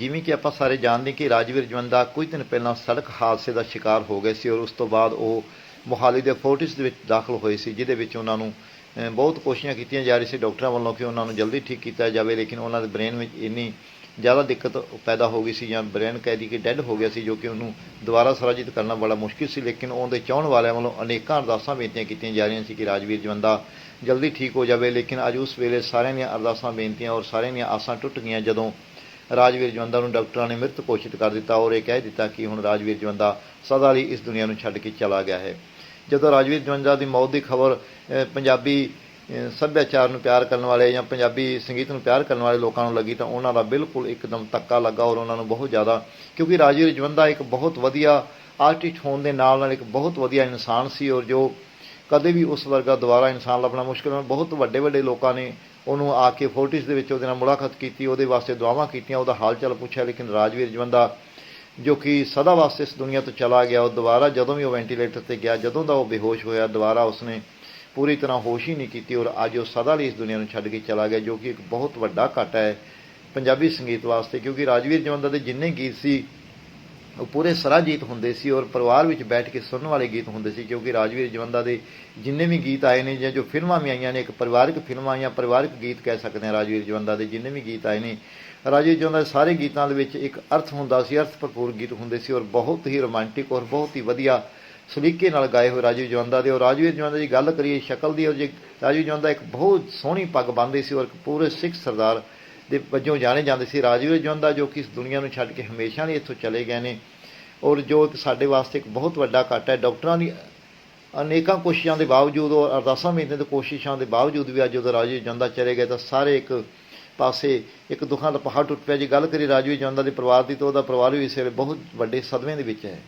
ਜਿਵੇਂ ਕਿ ਆਪਾਂ ਸਾਰੇ ਜਾਣਦੇ ਕਿ ਰਾਜਵੀਰ ਜਵੰਦਾ ਕੁਝ ਦਿਨ ਪਹਿਲਾਂ ਸੜਕ ਹਾਦਸੇ ਦਾ ਸ਼ਿਕਾਰ ਹੋ ਗਏ ਸੀ ਔਰ ਉਸ ਤੋਂ ਬਾਅਦ ਉਹ ਮੋਹਾਲੀ ਦੇ ਫੋਰਟਿਸ ਦੇ ਵਿੱਚ ਦਾਖਲ ਹੋਏ ਸੀ, ਜਿਹਦੇ ਵਿੱਚ ਉਹਨਾਂ ਨੂੰ ਬਹੁਤ ਕੋਸ਼ਿਸ਼ਾਂ ਕੀਤੀਆਂ ਜਾ ਰਹੀ ਸੀ ਡਾਕਟਰਾਂ ਵੱਲੋਂ ਕਿ ਉਹਨਾਂ ਨੂੰ ਜਲਦੀ ਠੀਕ ਕੀਤਾ ਜਾਵੇ, ਲੇਕਿਨ ਉਹਨਾਂ ਦੇ ਬ੍ਰੇਨ ਵਿੱਚ ਇੰਨੀ ਜ਼ਿਆਦਾ ਦਿੱਕਤ ਪੈਦਾ ਹੋ ਗਈ ਸੀ ਜਾਂ ਬ੍ਰੇਨ ਕਹਿ ਦੀ ਕਿ ਡੈੱਡ ਹੋ ਗਿਆ ਸੀ ਜੋ ਕਿ ਉਹਨੂੰ ਦੁਬਾਰਾ ਸਰਾਜਿਤ ਕਰਨਾ ਬੜਾ ਮੁਸ਼ਕਿਲ ਸੀ, ਲੇਕਿਨ ਉਹਦੇ ਚਾਹਣ ਵਾਲਿਆਂ ਵੱਲੋਂ ਅਨੇਕਾਂ ਅਰਦਾਸਾਂ ਬੇਨਤੀਆਂ ਕੀਤੀਆਂ ਜਾ ਰਹੀਆਂ ਸੀ ਕਿ ਰਾਜਵੀਰ ਜਵੰਦਾ ਜਲਦੀ ਠੀਕ ਹੋ ਜਾਵੇ, ਲੇਕਿਨ ਅੱਜ ਉਸ ਵੇਲੇ ਸਾਰਿਆਂ ਦੀਆਂ ਅਰਦਾਸਾਂ, ਬੇਨਤੀਆਂ ਔਰ ਸਾਰਿਆਂ ਦੀਆਂ ਆਸਾਂ ਟੁੱਟ ਗਈਆਂ ਜਦੋਂ ਰਾਜਵੀਰ ਜਵੰਦਾ ਨੂੰ ਡਾਕਟਰਾਂ ਨੇ ਮ੍ਰਿਤ ਘੋਸ਼ਿਤ ਕਰ ਦਿੱਤਾ ਔਰ ਇਹ ਕਹਿ ਦਿੱਤਾ ਕਿ ਹੁਣ ਰਾਜਵੀਰ ਜਵੰਦਾ ਸਦਾ ਲਈ ਇਸ ਦੁਨੀਆ ਨੂੰ ਛੱਡ ਕੇ ਚਲਾ ਗਿਆ ਹੈ। ਜਦੋਂ ਰਾਜਵੀਰ ਜਵੰਦਾ ਦੀ ਮੌਤ ਦੀ ਖਬਰ ਪੰਜਾਬੀ ਸੱਭਿਆਚਾਰ ਨੂੰ ਪਿਆਰ ਕਰਨ ਵਾਲੇ ਜਾਂ ਪੰਜਾਬੀ ਸੰਗੀਤ ਨੂੰ ਪਿਆਰ ਕਰਨ ਵਾਲੇ ਲੋਕਾਂ ਨੂੰ ਲੱਗੀ ਤਾਂ ਉਹਨਾਂ ਦਾ ਬਿਲਕੁਲ ਇੱਕਦਮ ਤੱਕਾ ਲੱਗਾ ਔਰ ਉਹਨਾਂ ਨੂੰ ਬਹੁਤ ਜ਼ਿਆਦਾ, ਕਿਉਂਕਿ ਰਾਜਵੀਰ ਜਵੰਦਾ ਇੱਕ ਬਹੁਤ ਵਧੀਆ ਆਰਟਿਸਟ ਹੋਣ ਦੇ ਨਾਲ ਨਾਲ ਇੱਕ ਬਹੁਤ ਵਧੀਆ ਇਨਸਾਨ ਸੀ ਔਰ ਜੋ ਕਦੇ ਵੀ ਉਸ ਵਰਗਾ ਦੁਬਾਰਾ ਇਨਸਾਨ ਲੱਭਣਾ ਮੁਸ਼ਕਿਲ ਹੈ ਬਹੁਤ ਵੱਡੇ ਵੱਡੇ ਲੋਕਾਂ ਨੇ ਉਹਨੂੰ ਆ ਕੇ ਫੋਰਟਿਸ ਦੇ ਵਿੱਚ ਉਹਦੇ ਨਾਲ ਮੁਲਾਕਾਤ ਕੀਤੀ, ਉਹਦੇ ਵਾਸਤੇ ਦੁਆਵਾਂ ਕੀਤੀਆਂ, ਉਹਦਾ ਹਾਲ ਚਾਲ ਪੁੱਛਿਆ। ਲੇਕਿਨ ਰਾਜਵੀਰ ਜਵੰਦਾ, ਜੋ ਕਿ ਸਦਾ ਵਾਸਤੇ ਇਸ ਦੁਨੀਆ ਤੋਂ ਚਲਾ ਗਿਆ, ਉਹ ਦੁਬਾਰਾ ਜਦੋਂ ਵੀ ਉਹ ਵੈਂਟੀਲੇਟਰ ਤੇ ਗਿਆ, ਜਦੋਂ ਦਾ ਉਹ ਬੇਹੋਸ਼ ਹੋਇਆ, ਦੁਬਾਰਾ ਉਸਨੇ ਪੂਰੀ ਤਰ੍ਹਾਂ ਹੋਸ਼ ਹੀ ਨਹੀਂ ਕੀਤੀ ਔਰ ਅੱਜ ਉਹ ਸਦਾ ਲਈ ਇਸ ਦੁਨੀਆ ਨੂੰ ਛੱਡ ਕੇ ਚਲਾ ਗਿਆ, ਜੋ ਕਿ ਇੱਕ ਬਹੁਤ ਵੱਡਾ ਘਾਟਾ ਹੈ ਪੰਜਾਬੀ ਸੰਗੀਤ ਵਾਸਤੇ। ਕਿਉਂਕਿ ਰਾਜਵੀਰ ਜਵੰਦਾ ਦੇ ਜਿੰਨੇ ਗੀਤ ਸੀ ਉਹ ਪੂਰੇ ਸਰਾਜੀਤ ਹੁੰਦੇ ਸੀ ਔਰ ਪਰਿਵਾਰ ਵਿੱਚ ਬੈਠ ਕੇ ਸੁਣਨ ਵਾਲੇ ਗੀਤ ਹੁੰਦੇ ਸੀ, ਕਿਉਂਕਿ ਰਾਜਵੀਰ ਜਵੰਦਾ ਦੇ ਜਿੰਨੇ ਵੀ ਗੀਤ ਆਏ ਨੇ ਜਾਂ ਜੋ ਫਿਲਮਾਂ ਵੀ ਆਈਆਂ ਨੇ, ਇੱਕ ਪਰਿਵਾਰਕ ਫਿਲਮਾਂ ਜਾਂ ਪਰਿਵਾਰਕ ਗੀਤ ਕਹਿ ਸਕਦੇ ਹਾਂ ਰਾਜਵੀਰ ਜਵੰਦਾ ਦੇ ਜਿੰਨੇ ਵੀ ਗੀਤ ਆਏ ਨੇ, ਰਾਜਵੀਰ ਜਵੰਦਾ ਦੇ ਸਾਰੇ ਗੀਤਾਂ ਦੇ ਵਿੱਚ ਇੱਕ ਅਰਥ ਹੁੰਦਾ ਸੀ, ਅਰਥ ਭਰਪੂਰ ਗੀਤ ਹੁੰਦੇ ਸੀ ਔਰ ਬਹੁਤ ਹੀ ਰੋਮਾਂਟਿਕ ਔਰ ਬਹੁਤ ਹੀ ਵਧੀਆ ਸਲੀਕੇ ਨਾਲ ਗਾਏ ਹੋਏ ਰਾਜਵੀਰ ਜਵੰਦਾ ਦੇ, ਔਰ ਰਾਜਵੀਰ ਜਵੰਦਾ ਦੀ ਗੱਲ ਕਰੀਏ ਸ਼ਕਲ ਦੀ, ਔਰ ਜੇ ਰਾਜਵੀਰ ਜਵੰਦਾ ਇੱਕ ਬਹੁਤ ਸੋਹਣੀ ਪੱਗ ਬੰਨ੍ਹਦੇ ਸੀ ਔਰ ਇੱਕ ਪੂਰੇ ਸਿੱਖ ਸਰਦਾਰ ਦੇ ਵਜੋਂ ਜਾਣੇ ਜਾਂਦੇ ਸੀ। ਰਾਜਵੀਰ ਜਵੰਦਾ ਜੋ ਕਿ ਇਸ ਦੁਨੀਆ ਨੂੰ ਛੱਡ ਕੇ ਹਮੇਸ਼ਾ ਲਈ ਇੱਥੋਂ ਚਲੇ ਗਏ ਨੇ। ਔਰ ਜੋ ਇੱਕ ਸਾਡੇ ਵਾਸਤੇ ਇੱਕ ਬਹੁਤ ਵੱਡਾ ਘਾਟਾ ਹੈ। ਡਾਕਟਰਾਂ ਦੀ ਅਨੇਕਾਂ ਕੋਸ਼ਿਸ਼ਾਂ ਦੇ ਬਾਵਜੂਦ ਔਰ ਅਰਦਾਸਾਂ ਮਹੀਨੇ ਦੇ ਕੋਸ਼ਿਸ਼ਾਂ ਦੇ ਬਾਵਜੂਦ ਵੀ ਅੱਜ ਜਦੋਂ ਰਾਜਵੀਰ ਜਵੰਦਾ ਚਲੇ ਗਏ ਤਾਂ ਸਾਰੇ ਇੱਕ ਪਾਸੇ ਇੱਕ ਦੁੱਖਾਂ ਦਾ ਪਹਾੜ ਟੁੱਟ ਪਿਆ। ਜੀ ਗੱਲ ਕਰੀ ਰਾਜਵੀਰ ਜਵੰਦਾ ਦੇ ਪਰਿਵਾਰ ਦੀ ਤਾਂ ਉਹਦਾ ਪਰਿਵਾਰ ਵੀ ਇਸ ਵੇਲੇ ਬਹੁਤ ਵੱਡੇ ਸਦਮੇ ਦੇ ਵਿੱਚ ਹੈ।